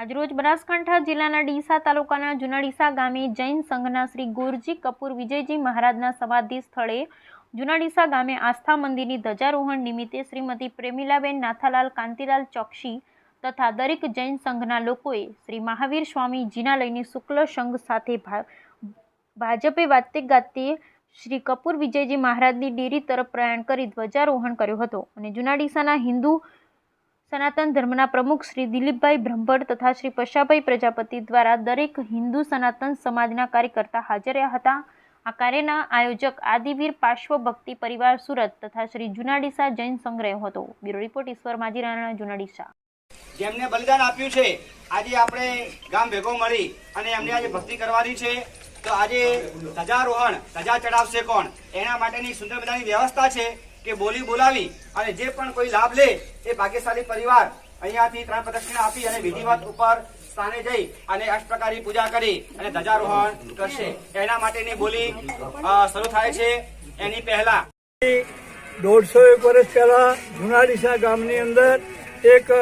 આજરોજ બનાસકાંઠા જિલ્લાના ડીસા તાલુકાના જૂના ડીસા ગામે જૈન સંઘના શ્રી ગુરજી કપૂર વિજયજી મહારાજના સમાધિ સ્થળે જૂના ડીસા ગામે આસ્થા મંદિરની ધ્વજારોહણ નિમિત્તે શ્રીમતી પ્રેમિલાબેન નાથાલાલ કાંતિલાલ ચોકસી તથા દરેક જૈન સંઘના લોકોએ શ્રી મહાવીર સ્વામી જીનાલયની શુક્લ સંઘ સાથે ભાજપે વાતે ગાતે શ્રી કપૂર વિજયજી મહારાજની ડેરી તરફ પ્રયાણ કરી ધ્વજારોહણ કર્યો હતો અને જૂના ડીસાના હિન્દુ સનાતન ધર્મના પ્રમુખ શ્રી દિલીપભાઈ બ્રહ્મભટ્ટ તથા શ્રી પશાભાઈ પ્રજાપતિ દ્વારા દરેક હિન્દુ સનાતન સમાજના કાર્યકર્તા હાજર રહ્યા હતા. આ કાર્યના આયોજક આદિવીર પાર્શ્વ ભક્તિ પરિવાર સુરત તથા શ્રી જુનાડીસા જૈન સંગ્રહ હતો. બ્યુરો રિપોર્ટ ઈશ્વર માજીરાણા, જુનાડીસા. જેમને બલિદાન આપ્યું છે, આજે આપણે ગામ ભેગો મળી અને એમને આજે ભક્તિ કરવાની છે. તો આજે ધજારોહણ, ધજા ચડાવશે કોણ? એના માટેની સુંદર મજાની વ્યવસ્થા છે. કે બોલી બોલાવી અને જે પણ કોઈ લાભ લે એ ભાગ્યશાળી પરિવાર અહીંયાથી ત્રણ પ્રદક્ષિણા આપી અને વિધિવત ઉપર સ્થાને જઈ અને અષ્ટપ્રકારી પૂજા કરી અને ધજારોહણ કરશે. એના માટેની બોલી શરૂ થાય છે. એની પહેલા દોઢસો એક વર્ષ પહેલા જુનાડીસા ગામની અંદર એક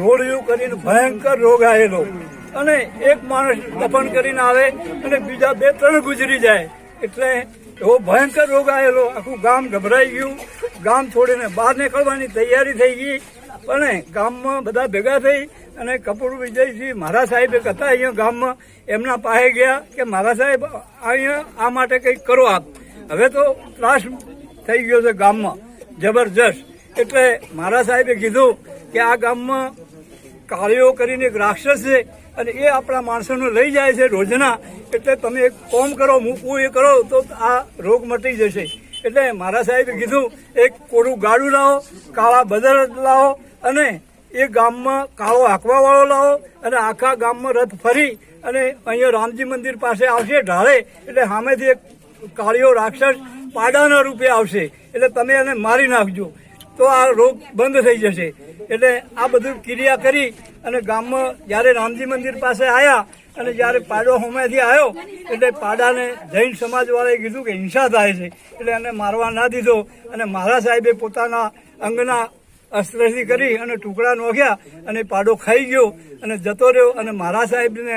રોડિયું કરીને ભયંકર રોગ આવેલો અને એક માણસ દફન કરીને આવે અને બીજા બે ત્રણ ગુજરી જાય. એટલે એવો ભયંકર રોગ આવેલો. આખું ગામ ગભરાઈ ગયું. ગામ છોડીને બહાર નીકળવાની તૈયારી થઈ ગઈ. પણ ગામમાં બધા ભેગા થઈ અને કપૂર વિજયસિંહ મારા સાહેબ એક હતા અહીંયા ગામમાં. એમના પાસે ગયા કે મારા સાહેબ, અહીંયા આ માટે કંઈક કરો આપ. હવે તો ત્રાસ થઈ ગયો છે ગામમાં. જબરજસ્ત. એટલે મારા સાહેબે કીધું કે આ ગામમાં કાળીઓ કરીને એક રાક્ષસ છે અને એ આપણા માણસોને લઈ જાય છે રોજના. એટલે તમે એક કોમ કરો મૂકવું એ કરો, તો આ રોગ મટી જશે. એટલે મારા સાહેબે કીધું, એક કોરું ગાડું લાવો, કાળા બદર લાવો અને એ ગામમાં કાળો હાંકવા વાળો લાવો અને આખા ગામમાં રથ ફરી અને અહીંયા રામજી મંદિર પાસે આવશે ઢાળે. એટલે સામેથી એક કાળીઓ રાક્ષસ પાડાના રૂપે આવશે. એટલે તમે એને મારી નાખજો. તો આ રોગ બંધ થઈ જશે. એટલે આ બધું ક્રિયા કરી અને ગામમાં જ્યારે રામજી મંદિર પાસે આવ્યા અને જ્યારે પાડો હોમેથી આવ્યો, એટલે પાડાને જૈન સમાજવાળાએ કીધું કે હિંસા થાય છે. એટલે એને મારવા ના દીધો અને મારા સાહેબે પોતાના અંગના અસ્ત્રથી કરી અને ટુકડા નોખ્યા અને પાડો ખાઈ ગયો અને જતો રહ્યો અને મારા સાહેબને